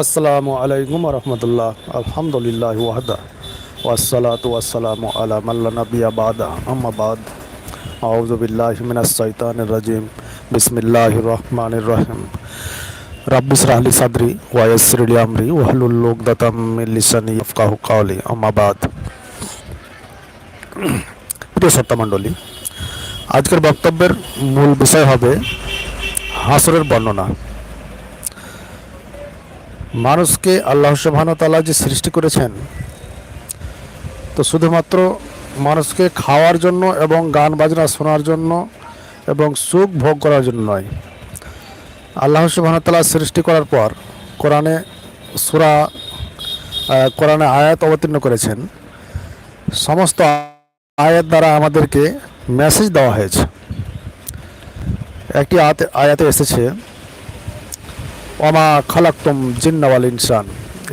আসসালামু আলাইকুম রহমতুল্লাহ। আলহামদুলিল্লাহ ওয়াহদা। ওয়াসালাতু ওয়াসালামু আলা মাল্লা নবিয়া বাদা। আম্মা বাদ। আউযু বিল্লাহি মিনাশ শাইতানির রাজিম। বিসমিল্লাহির রহমানির রহিম। রাব্বি ইসরাহ লি সাদরি ওয়া ইয়াসসির লি আমরি। ওয়াহলুল উকদাতাম মিন লিসানি ইয়াফকাহু কাওলি। আম্মা বাদ। প্রিয় সত্তামণ্ডলী আজকের বক্তব্যের মূল বিষয় হবে হাসরের বর্ণনা। মানুষকে আল্লাহ সুবহানতালা যে সৃষ্টি করেছেন, তো শুধুমাত্র মানুষকে খাওয়ার জন্য এবং গান বাজনা শোনার জন্য এবং সুখ ভোগ করার জন্য নয়। আল্লাহ সুবহানতালা সৃষ্টি করার পর কোরআনে সুরা কোরআনে আয়াত অবতীর্ণ করেছেন। সমস্ত আয়াত দ্বারা আমাদেরকে মেসেজ দেওয়া হয়েছে। একটি আয়াতে এসেছে ওমা খালাক্তম জিন্নাওয়াল ইনসান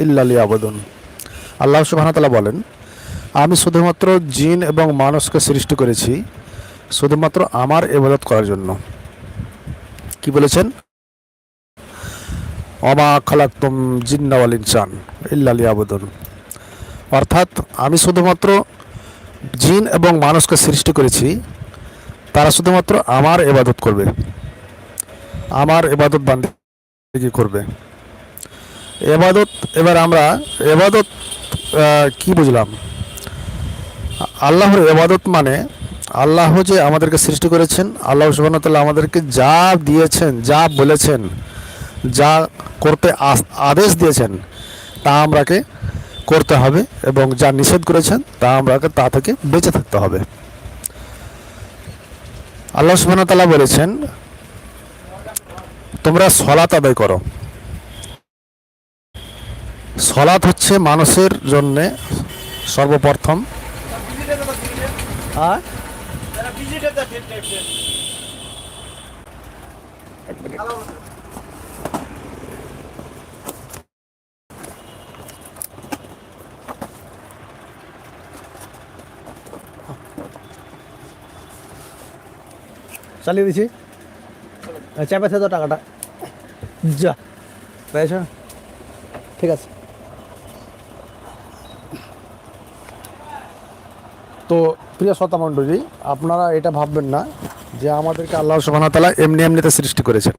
ইল্লালি আবেদন আল্লাহ সুবাহতালা বলেন, আমি শুধুমাত্র জিন এবং মানুষকে সৃষ্টি করেছি, শুধুমাত্র আমার এবাদত করার জন্য। কি বলেছেন? অমা খালাক্তম জিন্নাওয়াল ইনসান ইল্লালি আবেদন অর্থাৎ আমি শুধুমাত্র জিন এবং মানুষকে সৃষ্টি করেছি, তারা শুধুমাত্র আমার এবাদত করবে। আমার এবাদত বান্ধব কি করবে। এবাদত, এবার আমরা এবাদত কি বুঝলাম? আল্লাহর এবাদত মানে আল্লাহ যে আমাদেরকে সৃষ্টি করেছেন, আল্লাহ সুবাহতাল্লাহ আমাদেরকে যা দিয়েছেন, যা বলেছেন, যা করতে আদেশ দিয়েছেন, তা আমরাকে করতে হবে এবং যা নিষেধ করেছেন, তা আমরাকে তা থেকে বেঁচে থাকতে হবে। আল্লাহ সুবাহতাল্লাহ বলেছেন তোমরা সলাত আদায় করো। সলাৎ হচ্ছে মানুষের জন্যে সর্বপ্রথম। আর চালিয়ে দিছি। চাপে তো টাকাটা। যা। পেয়েছ ঠিক আছে। তো প্রিয় শ্রোতা মণ্ডলী আপনারা এটা ভাববেন না যে আমাদেরকে আল্লাহ সুবাহতালা এমনি এমনিতে সৃষ্টি করেছেন।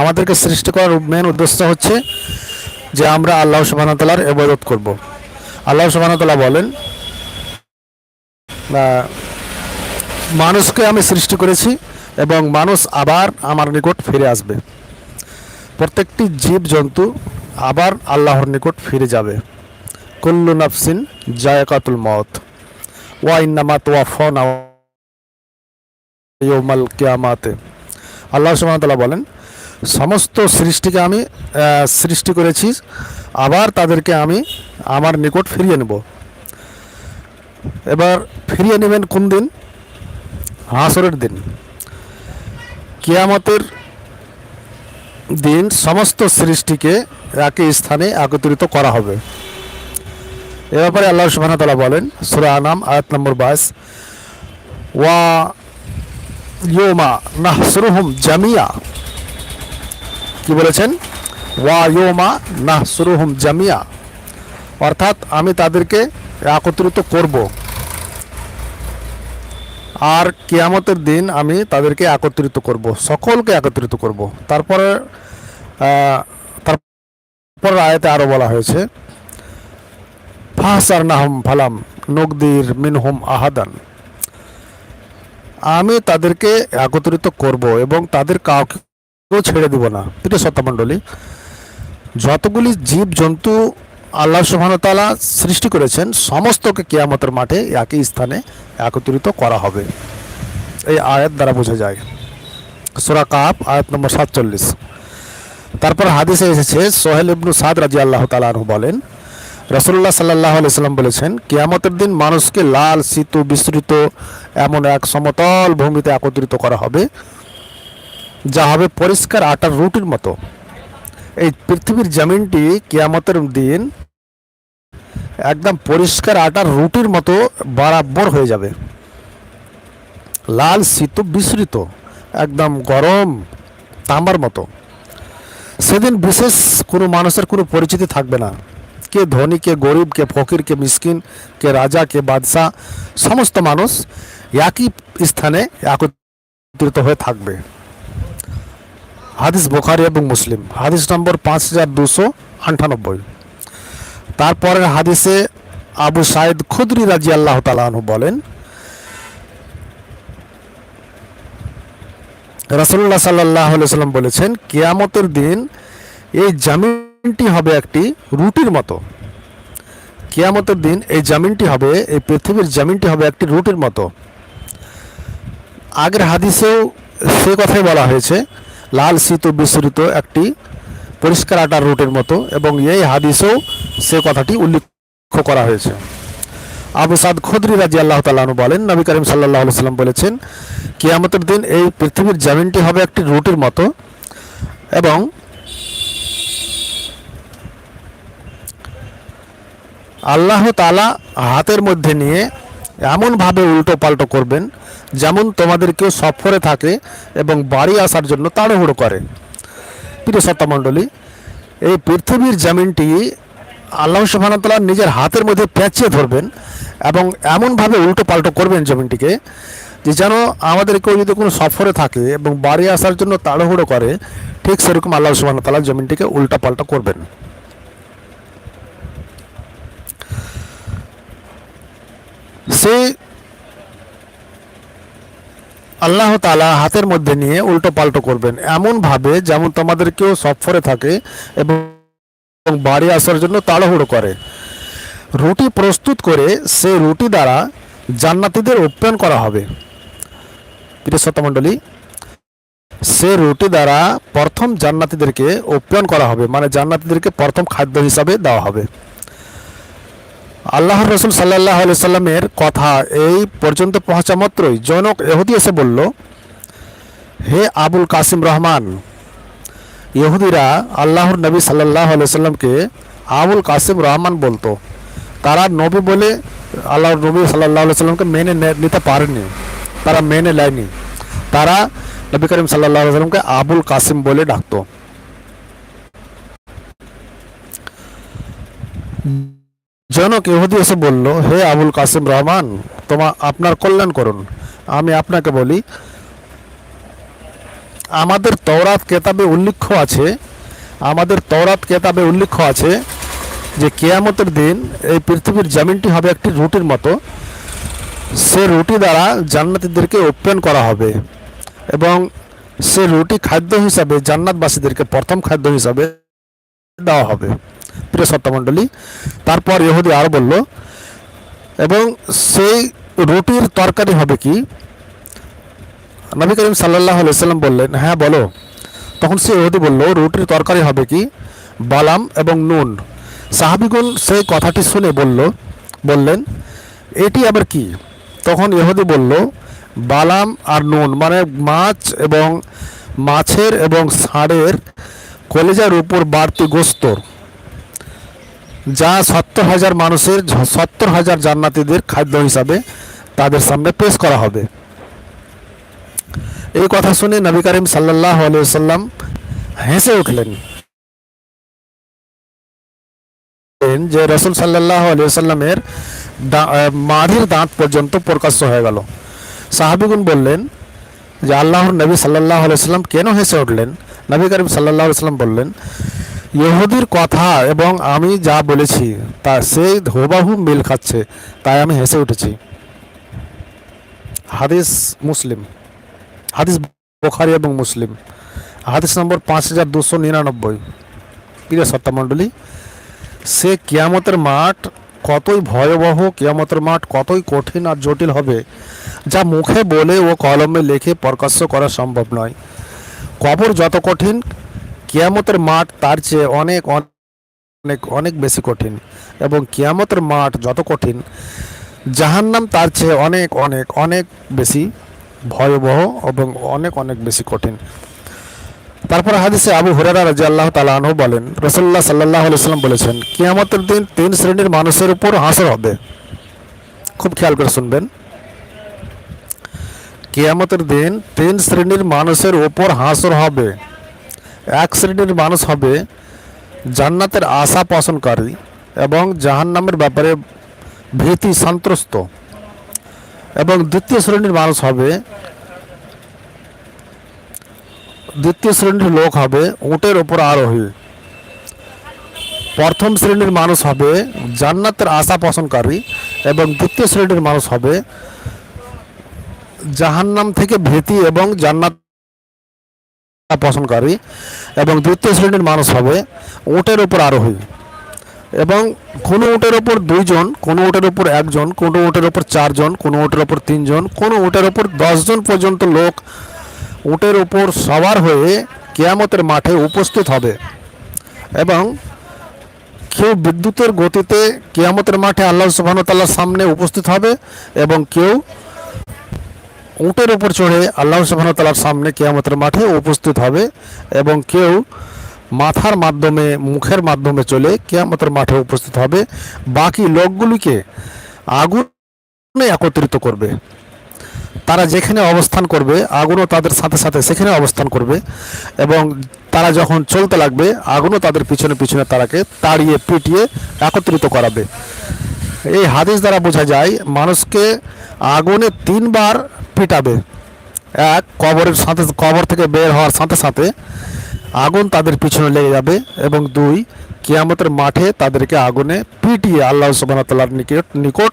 আমাদেরকে সৃষ্টি করার মেন উদ্দেশ্য হচ্ছে যে আমরা আল্লাহ সুবাহতালার এবাদত করব। আল্লাহ সুবাহতালা বলেন মানুষকে আমি সৃষ্টি করেছি এবং মানুষ আবার আমার নিকট ফিরে আসবে। প্রত্যেকটি জীব জন্তু আবার আল্লাহর নিকট ফিরে যাবে। কুল্লু নাফসিন জায়কাতুল মত ওয়া ইন্নামাত ওয়া ফন ইয়ৌমাল কিয়ামাতে। আল্লাহ সুবহানাহু বলেন, সমস্ত সৃষ্টিকে আমি সৃষ্টি করেছি, আবার তাদেরকে আমি আমার নিকট ফিরিয়ে নেব। এবার ফিরিয়ে নেবেন কোন দিন? হাসরের দিন। কিয়ামতের দিন সমস্ত সৃষ্টিকে একই স্থানে একত্রিত করা হবে। এ ব্যাপারে আল্লাহ তাআলা বলেন, সূরা আনাম আয়াত নম্বর 22 ওয়া ইয়মা নাহসুরুহুম জামিয়া। কি বলেছেন? ওয়া ইয়মা নাহসুরুহুম জামিয়া। অর্থাৎ আমি তাদেরকে একত্রিত করব। আর কেয়ামতের দিন আমি তাদেরকে একত্রিত করব, সকলকে একত্রিত করব। তারপরে তারপর আয়াতে আরও বলা হয়েছে ফাহসার নাহম ফালাম নকদির মিনহুম আহাদান। আমি তাদেরকে একত্রিত করব এবং তাদের কাউকেও ছেড়ে দিব না। প্রিয় সত্যমণ্ডলী যতগুলি জীব জন্তু আল্লাহ সুবহানতালা সৃষ্টি করেছেন, সমস্তকে কেয়ামতের মাঠে একই স্থানে একত্রিত করা হবে। এই আয়াত দ্বারা বোঝা যায়। সুরা কাপ আয়াত নম্বর সাতচল্লিশ। তারপর হাদিসে এসেছে, সোহেল ইবনু সাদ রাজি আল্লাহ তালাহু বলেন রসুল্লাহ সাল্লাহ সাল্লাম বলেছেন, কেয়ামতের দিন মানুষকে লাল, শীত বিস্তৃত এমন এক সমতল ভূমিতে একত্রিত করা হবে, যা হবে পরিষ্কার আটার রুটির মতো। এই পৃথিবীর জমিনটি কেয়ামতের দিন একদম পরিষ্কার আটার রুটির মতো বরাবর হয়ে যাবে। লাল শীত বিস্তৃত একদম গরম, তামার মতো। সেদিন বিশেষ কোনো মানুষের কোনো পরিচিতি থাকবে না। কে ধনী, কে গরিব, কে ফকির, কে মিসকিন, কে রাজা, কে বাদশাহ, সমস্ত মানুষ একই স্থানে একত্রিত হয়ে থাকবে। হাদিস বোখারি এবং মুসলিম। হাদিস নম্বর পাঁচ হাজার দুশো আটানব্বই। তারপরের হাদিসে আবু সাইদ খুদরি রাজি আল্লাহ তালাহু বলেন রাসুল্লাহ সাল্লাহ সাল্লাম বলেছেন, কেয়ামতের দিন এই জামিনটি হবে একটি রুটির মতো। কেয়ামতের দিন এই জামিনটি হবে, এই পৃথিবীর জামিনটি হবে একটি রুটির মতো। আগের হাদিসেও সে কথাই বলা হয়েছে লাল শীত বিস্তৃত একটি পরিষ্কার আটার রুটের মতো এবং এই হাদিসেও সে কথাটি উল্লেখ করা হয়েছে। আবু সাদ খুদরি রাজি আল্লাহ তালু বলেন, নবী করিম সাল্লাহ সাল্লাম বলেছেন, কিয়ামতের দিন এই পৃথিবীর জামিনটি হবে একটি রুটির মতো এবং আল্লাহ তালা হাতের মধ্যে নিয়ে এমনভাবে উল্টো পাল্টো করবেন, যেমন তোমাদের কেউ সফরে থাকে এবং বাড়ি আসার জন্য তাড়াহুড়ো করে। প্রিয় সত্তামণ্ডলী এই পৃথিবীর জামিনটি আল্লাহ সুবাহতাল্লাহ নিজের হাতের মধ্যে পেঁচিয়ে ধরবেন এবং এমনভাবে উল্টো পাল্টো করবেন জমিনটিকে যে যেন আমাদের কেউ যদি কোনো সফরে থাকে এবং বাড়ি আসার জন্য তাড়াহুড়ো করে, ঠিক সেরকম আল্লাহ সুবাহতাল্লাহ জমিনটিকে উল্টা পাল্টা করবেন। সে আল্লাহ তালা হাতের মধ্যে নিয়ে উল্টো পাল্টো করবেন। এমনভাবে যেমন তোমাদের কেউ সফরে থাকে এবং বাড়ি আসার জন্য তাড়াহুড়ো করে। রুটি প্রস্তুত করে সেই রুটি দ্বারা জান্নাতিদের উপ্যায়ন করা হবে। প্রিয় শতমণ্ডলী সে রুটি দ্বারা প্রথম জান্নাতিদেরকে উপ্যায়ন করা হবে। মানে জান্নাতিদেরকে প্রথম খাদ্য হিসাবে দেওয়া হবে। আল্লাহ রসুল সাল্লাহ সাল্লামের কথা এই পর্যন্ত পৌঁছা মাত্রই জনক এহুদি এসে বলল, হে আবুল কাসিম রহমান, ইহুদিরা আল্লাহর নবী সাল্লাহ সাল্লামকে আবুল কাসিম রহমান বলতো। তারা নবী বলে আল্লাহর নবী সাল্লাহ সাল্লামকে মেনে নিতে পারেনি, তারা মেনে নেয়নি। তারা নবী করিম সাল্লাহ সাল্লামকে আবুল কাসিম বলে ডাকতো। জনক ইহুদি এসে বলল, হে আবুল কাসিম রহমান, তোমা, আপনার কল্যাণ করুন। আমি আপনাকে বলি, আমাদের তওরাত কেতাবে উল্লেখ আছে, আমাদের তওরাত কেতাবে উল্লেখ আছে যে কেয়ামতের দিন এই পৃথিবীর জামিনটি হবে একটি রুটির মতো। সে রুটি দ্বারা জান্নাতীদেরকে ওপেন করা হবে এবং সে রুটি খাদ্য হিসাবে জান্নাতবাসীদেরকে প্রথম খাদ্য হিসাবে দেওয়া হবে। প্রিয় সত্যমণ্ডলী তারপর ইহুদি আরও বলল, এবং সেই রুটির তরকারি হবে কি? নবী করিম সাল্লাহ সাল্লাম বললেন হ্যাঁ বলো। তখন সে ইহুদি বলল, রুটির তরকারি হবে কি? বালাম এবং নুন। সাহাবিগুন সেই কথাটি শুনে বলল, বললেন, এটি আবার কি? তখন ইহুদি বলল, বালাম আর নুন মানে মাছ এবং মাছের এবং ষাঁড়ের কলেজার উপর বাড়তি গোস্তর যা সত্তর হাজার মানুষের সত্তর হাজার জান্নাতিদের খাদ্য হিসাবে তাদের সামনে পেশ করা হবে। এই কথা শুনে নবী করিম সাল্লাহ সাল্লাম হেসে উঠলেন। যে রসুল সাল্লাহ সাল্লামের মাঝির দাঁত পর্যন্ত প্রকাশ্য হয়ে গেল। সাহাবিগুন বললেন যে আল্লাহর নবী সাল্লাহ সাল্লাম কেন হেসে উঠলেন? নবী করিম সাল্লাহ সাল্লাম বললেন ইহুদির কথা এবং আমি যা বলেছি, তা সেই হুবাহু মিল খাচ্ছে, তাই আমি হেসে উঠেছি। হাদিস মুসলিম। হাদিস বোখারি এবং মুসলিম। হাদিস নম্বর পাঁচ হাজার দুশো নিরানব্বই। প্রিয় সত্তামণ্ডলী সে কিয়ামতের মাঠ কতই ভয়াবহ, কিয়ামতের মাঠ কতই কঠিন আর জটিল হবে, যা মুখে বলে ও কলমে লিখে প্রকাশ্য করা সম্ভব নয়। কবর যত কঠিন কিয়ামতের মাঠ তার চেয়ে অনেক অনেক অনেক বেশি কঠিন। এবং কিয়ামতের মাঠ যত কঠিন, জাহান্নাম তার চেয়ে অনেক অনেক অনেক বেশি ভয়াবহ এবং অনেক অনেক বেশি কঠিন। তারপর হাদিসে আবু হুরারা রাজি আল্লাহ তালাহ বলেন রসল্লাহ সাল্লাহ সাল্লাম বলেছেন, কিয়ামতের দিন তিন শ্রেণির মানুষের উপর হাসর হবে। খুব খেয়াল করে শুনবেন। কিয়ামতের দিন তিন শ্রেণির মানুষের উপর হাসর হবে। এক শ্রেণির মানুষ হবে জান্নাতের আশা পোষণকারী এবং জাহান্নামের ব্যাপারে ভীতি সন্ত্রস্ত। এবং দ্বিতীয় শ্রেণির মানুষ হবে, দ্বিতীয় শ্রেণির লোক হবে উটের ওপর আরোহী। প্রথম শ্রেণির মানুষ হবে জান্নাতের আশা পোষণকারী এবং দ্বিতীয় শ্রেণির মানুষ হবে জাহান্নাম থেকে ভীতি এবং জান্নাত পোষণকারী এবং দ্বিতীয় শ্রেণির মানুষ হবে, উটের উপর আরোহী। এবং কোনো উটের ওপর দুইজন, কোনো উটের ওপর একজন, কোনো উটের ওপর চারজন, কোনো উটের ওপর তিনজন, কোনো উটের ওপর দশজন পর্যন্ত লোক উটের ওপর সবার হয়ে কেয়ামতের মাঠে উপস্থিত হবে। এবং কেউ বিদ্যুতের গতিতে কেয়ামতের মাঠে আল্লাহ সুবাহতাল্লাহর সামনে উপস্থিত হবে এবং কেউ উটের উপর চড়ে আল্লাহ সুবাহতাল্লাহর সামনে কেয়ামতের মাঠে উপস্থিত হবে এবং কেউ মাথার মাধ্যমে, মুখের মাধ্যমে চলে কেয়ামতের মাঠে উপস্থিত হবে। বাকি লোকগুলিকে আগুনে একত্রিত করবে। তারা যেখানে অবস্থান করবে, আগুনও তাদের সাথে সাথে সেখানে অবস্থান করবে এবং তারা যখন চলতে লাগবে, আগুনও তাদের পিছনে পিছনে তারাকে তাড়িয়ে পিটিয়ে একত্রিত করাবে। এই হাদিস দ্বারা বোঝা যায়, মানুষকে আগুনে তিনবার পিটাবে। এক, কবরের সাথে, কবর থেকে বের হওয়ার সাথে সাথে আগুন তাদের পিছনে লেগে যাবে এবং দুই, কিয়ামতের মাঠে তাদেরকে আগুনে পিটিয়ে আল্লাহ সুবাহতাল্লাহর নিকট নিকট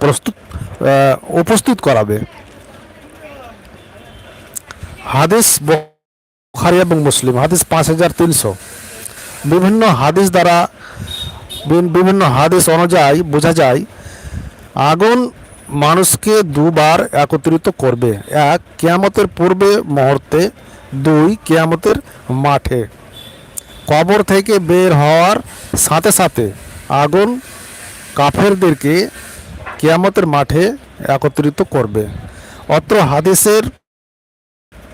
প্রস্তুত উপস্থিত করাবে। হাদিস বুখারী এবং মুসলিম, হাদিস পাঁচ হাজার তিনশো। বিভিন্ন হাদিস দ্বারা বিভিন্ন হাদিস অনুযায়ী বোঝা যায়, আগুন মানুষকে দুবার একত্রিত করবে। এক, কেয়ামতের পূর্বে মুহূর্তে। দুই, কেয়ামতের মাঠে। কবর থেকে বের হওয়ার সাথে সাথে আগুন কাফেরদেরকে কেয়ামতের মাঠে একত্রিত করবে। অত্র হাদিসের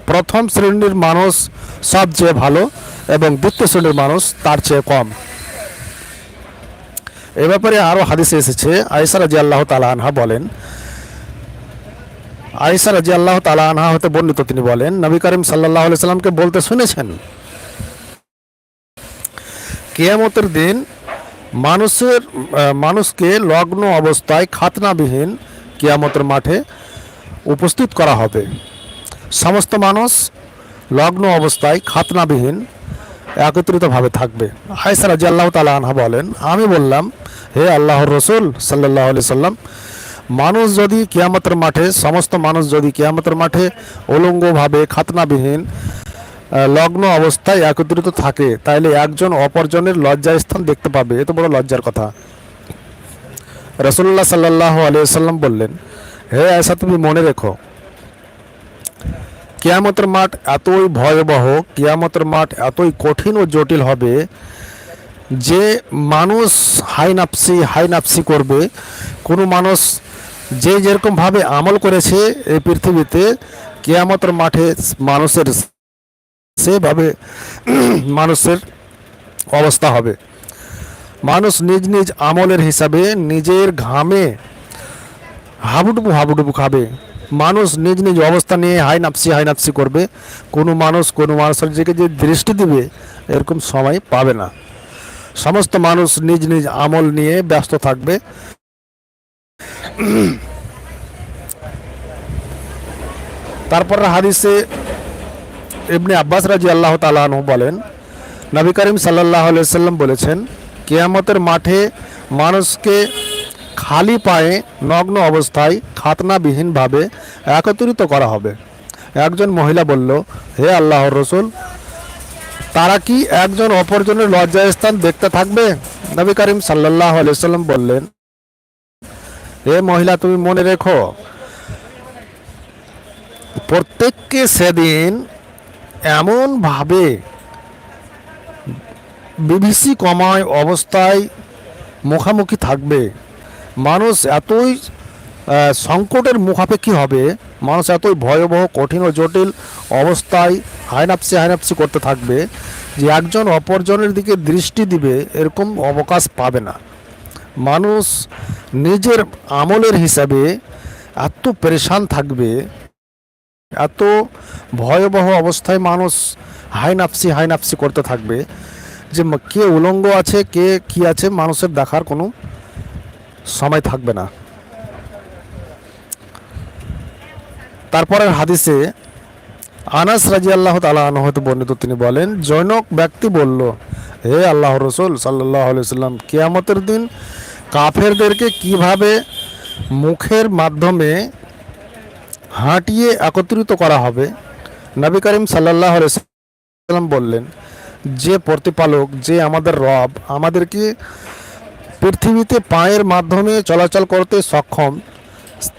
প্রথম শ্রেণির মানুষ সবচেয়ে ভালো এবং দ্বিতীয় শ্রেণির মানুষ তার চেয়ে কম। এ ব্যাপারে আরও হাদিসে এসেছে, আয়েশা রাজি আল্লাহ তালা আনহা বলেন, আয়েশা রাজি আল্লাহ তালা আনহা হতে বর্ণিত তিনি বলেন, নবী করিম সাল্লাহ সাল্লামকে বলতে শুনেছেন, কেয়ামতের দিন মানুষের, মানুষকে লগ্ন অবস্থায় খাতনাবিহীন কেয়ামতের মাঠে উপস্থিত করা হবে। সমস্ত মানুষ লগ্ন অবস্থায় খাতনাবিহীন একত্রিতভাবে থাকবে। হায়সা রাজি আল্লাহ তালা আনহা বলেন, আমি বললাম হে আল্লাহর রসুল সাল্লাহ আলি সাল্লাম, মানুষ যদি কিয়ামতের মাঠে, সমস্ত মানুষ যদি কিয়ামতের মাঠে উলঙ্গভাবে, খাতনাবিহীন লগ্ন অবস্থায় একত্রিত থাকে, তাইলে একজন অপরজনের লজ্জা স্থান দেখতে পাবে। এত বড় লজ্জার কথা। রসুল্লাহ সাল্লাহ আলিয়া সাল্লাম বললেন, হে আয়সা তুমি মনে রেখো, কেয়ামতের মাঠ এতই ভয়াবহ, কেয়ামতের মাঠ এতই কঠিন ও জটিল হবে যে মানুষ হাই নাপসি হাই নাপসি করবে, কোনো মানুষ যে যেরকমভাবে আমল করেছে এই পৃথিবীতে, কেয়ামতের মাঠে মানুষের সেভাবে মানুষের অবস্থা হবে। মানুষ নিজ নিজ আমলের হিসাবে নিজের ঘামে হাবুডুবু হাবুডুবু খাবে। মানুষ নিজ নিজ অবস্থা নিয়ে হাই নাপসি হাই করবে। কোনো মানুষ, কোনো মানুষের যে দৃষ্টি দিবে, এরকম সময় পাবে না। সমস্ত মানুষ নিজ নিজ আমল নিয়ে ব্যস্ত থাকবে। তারপর হাদিসে ইবনে আব্বাস রাজি আল্লাহ তালাহ বলেন, নবী করিম সাল্লাহ সাল্লাম বলেছেন, কেয়ামতের মাঠে মানুষকে খালি পায়ে নগ্ন অবস্থায় খাতনাবিহীনভাবে একত্রিত করা হবে। একজন মহিলা বলল, হে আল্লাহর রসুল তারা কি একজন অপরজনের লজ্জায় স্থান দেখতে থাকবে? নবী করিম সাল্লাহ সাল্লাম বললেন, হে মহিলা, তুমি মনে রেখো, প্রত্যেককে সেদিন এমনভাবে বিবিসি কমায় অবস্থায় মুখামুখি থাকবে। মানুষ এতই সংকটের মুখাপেক্ষি হবে। মানুষ এতই ভয়াবহ, কঠিন ও জটিল অবস্থায় হাইনাপসি হাইনাপসি করতে থাকবে যে একজন অপরজনের দিকে দৃষ্টি দিবে, এরকম অবকাশ পাবে না। মানুষ নিজের আমলের হিসাবে এত পরেশান থাকবে, এত ভয়াবহ অবস্থায় মানুষ হাই নাপসি হাই করতে থাকবে যে কে উলঙ্গ আছে, কে কি আছে, মানুষের দেখার কোনো সময় থাকবে না। তারপরের হাদিসে আনাস রাজি আল্লাহ তালা হয়তো বর্ণিত তিনি বলেন, জৈনক ব্যক্তি বলল, হে আল্লাহ রসুল সাল্লাহ সাল্লাম কেয়ামতের দিন কাফেরদেরকে কীভাবে মুখের মাধ্যমে হাঁটিয়ে একত্রিত করা হবে নবী করিম সাল্লাহ সাল্লাম বললেন, যে প্রতিপালক, যে আমাদের রব আমাদেরকে পৃথিবীতে পায়ের মাধ্যমে চলাচল করতে সক্ষম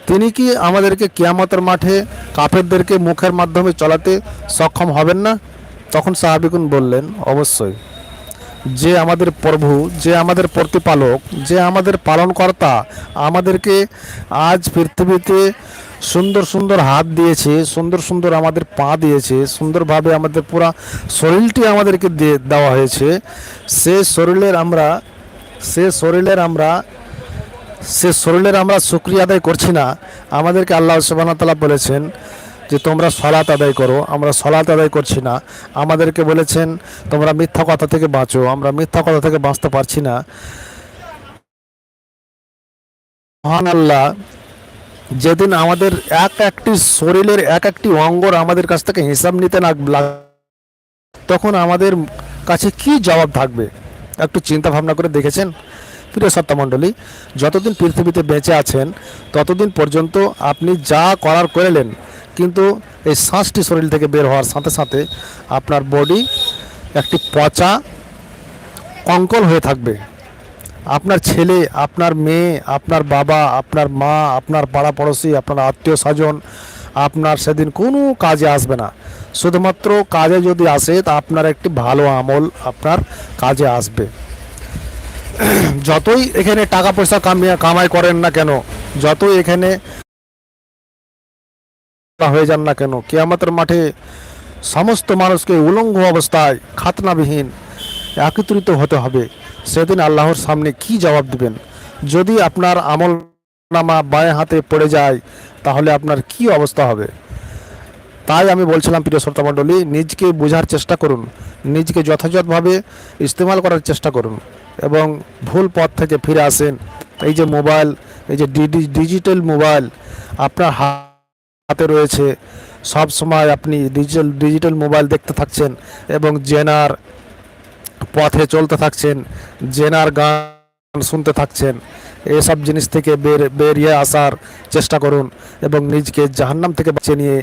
তিনি কি আমাদেরকে কিয়ামতের মাঠে কাফেরদেরকে মুখের মাধ্যমে চলাতে সক্ষম হবেন না? তখন সাহাবিকুন বললেন, অবশ্যই। যে আমাদের প্রভু, যে আমাদের প্রতিপালক, যে আমাদের পালনকর্তা আমাদেরকে আজ পৃথিবীতে সুন্দর সুন্দর হাত দিয়েছে, সুন্দর সুন্দর আমাদের পা দিয়েছে, সুন্দরভাবে আমাদের পুরা শরীরটি আমাদেরকে দিয়ে দেওয়া হয়েছে, সে শরীরের আমরা, সে শরীরের আমরা সে শরীরের আমরা শুক্রিয়া আদায় করছি না। আমাদেরকে আল্লাহ সুবাহতাল্লাহ বলেছেন যে তোমরা সলাত আদায় করো, আমরা সলাত আদায় করছি না। আমাদেরকে বলেছেন, তোমরা মিথ্যা কথা থেকে বাঁচো, আমরা মিথ্যা কথা থেকে বাঁচতে পারছি না। মহান আল্লাহ, যেদিন আমাদের এক একটি শরীরের এক একটি অঙ্গর আমাদের কাছ থেকে হিসাব নিতে না তখন আমাদের কাছে কি জবাব থাকবে? একটু চিন্তা ভাবনা করে দেখেছেন? প্রিয় সত্তামণ্ডলী যতদিন পৃথিবীতে বেঁচে আছেন, ততদিন পর্যন্ত আপনি যা করার করলেন, কিন্তু এই শ্বাসটি শরীর থেকে বের হওয়ার সাথে সাথে আপনার বডি একটি পচা কঙ্কল হয়ে থাকবে। আপনার ছেলে, আপনার মেয়ে, আপনার বাবা, আপনার মা, আপনার পাড়া পড়োশি, আপনার আত্মীয় স্বজন, আপনার সেদিন কোনো কাজে আসবে না। শুধুমাত্র কাজে যদি আসে, তা আপনার একটি ভালো আমল আপনার কাজে আসবে। যতই এখানে টাকা পয়সা কামাই করেন না কেন, যতই এখানে হয়ে যান না কেন, কেয়ামতের মাঠে সমস্ত মানুষকে উলঙ্গ অবস্থায় খাতনাবিহীন একত্রিত হতে হবে। সেদিন আল্লাহর সামনে কি জবাব দিবেন? যদি আপনার আমল নামা বাঁয়ে হাতে পড়ে যায়, তাহলে আপনার কি অবস্থা হবে? তাই আমি বলছিলাম, প্রিয় শ্রোতামণ্ডলী নিজকে বোঝার চেষ্টা করুন, নিজকে যথাযথভাবে ইস্তেমাল করার চেষ্টা করুন। এবং ভুল পথ থেকে ফিরে আসেন। এই যে মোবাইল, এই যে ডিজিটাল মোবাইল আপনার হাতে রয়েছে, সব সময় আপনি ডিজিটাল ডিজিটাল মোবাইল দেখতে থাকছেন এবং জেনার পথে চলতে থাকছেন, জেনার গান শুনতে থাকছেন, এসব জিনিস থেকে বের, বেরিয়ে আসার চেষ্টা করুন এবং নিজকে জাহান্নাম থেকে বাঁচিয়ে নিয়ে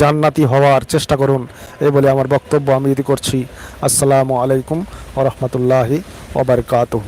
জান্নাতি হওয়ার চেষ্টা করুন। এই বলে আমার বক্তব্য আমি যদি করছি। আসসালামু আলাইকুম ওরহমতুল্লাহি वबरकू